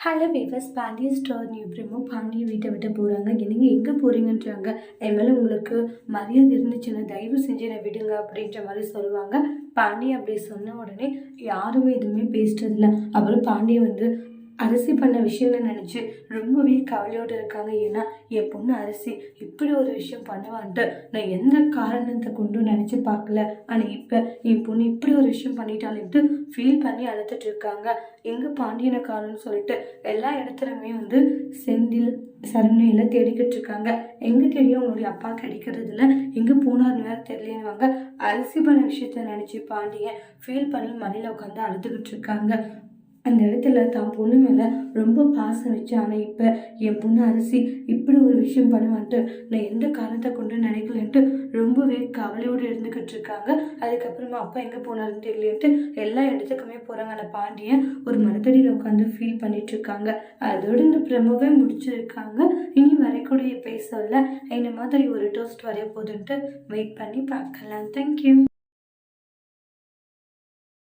Hello பேபர்ஸ் Pandiya store new promo Pandiya வீட்டை விட்டு போகிறாங்க என்னங்க எங்கே போகிறீங்கன்றாங்க என் மேலே உங்களுக்கு மரியாதை இருந்துச்சுன்னா தயவு செஞ்சு என்னை விடுங்க அப்படின்ற மாதிரி சொல்லுவாங்க. பாண்டிய அப்படி சொன்ன உடனே யாருமே எதுவுமே பேசுறதில்ல அப்புறம் பாண்டிய வந்து அரிசி பண்ண விஷயம்னு நினச்சி ரொம்பவே கவலையோடு இருக்காங்க. ஏன்னா என் பொண்ணு அரிசி இப்படி ஒரு விஷயம் பண்ணுவான்ட்டு நான் எந்த காரணத்தை கொண்டும் நினச்சி பார்க்கல. ஆனால் இப்போ என் பொண்ணு இப்படி ஒரு விஷயம் பண்ணிட்டாலேன்ட்டு ஃபீல் பண்ணி அழுத்துட்டு இருக்காங்க. எங்கே பாண்டியனை காரணம்னு சொல்லிட்டு எல்லா இடத்துலையுமே வந்து செந்தில் சரணையில் தேடிக்கிட்டு இருக்காங்க. எங்கே தேடியும் அவங்களுடைய அப்பா கிடைக்கிறது இல்லை. எங்கே போனார்னு வேறு தெரியலன்னுவாங்க. அரிசி பண்ண விஷயத்த நினச்சி பாண்டியன் ஃபீல் பண்ணி மலையில் உட்காந்து அழுதுகிட்டு இருக்காங்க. அந்த இடத்துல தான் பொண்ணு மேலே ரொம்ப பாசம் வச்சு ஆனால் இப்போ என் பொண்ணு அரிசி இப்படி ஒரு விஷயம் பண்ணுவான்ட்டு நான் எந்த காரணத்தை கொண்டு நினைக்கலன்ட்டு ரொம்பவே கவலையோடு இருந்துக்கிட்டு இருக்காங்க. அதுக்கப்புறமா அப்பா எங்கே போனாருன்னு தெரியலன்ட்டு எல்லா இடத்துக்குமே போகிறாங்க அந்த பாண்டியன் ஒரு மரத்தடியில் உட்காந்து ஃபீல் பண்ணிட்டு இருக்காங்க. இந்த பிரமவே முடிச்சிருக்காங்க. இனி வரைக்கூடிய பேசல. இந்த மாதிரி ஒரு டோஸ்ட் வரைய போதுன்ட்டு வெயிட் பண்ணி பார்க்கலாம். தேங்க்யூ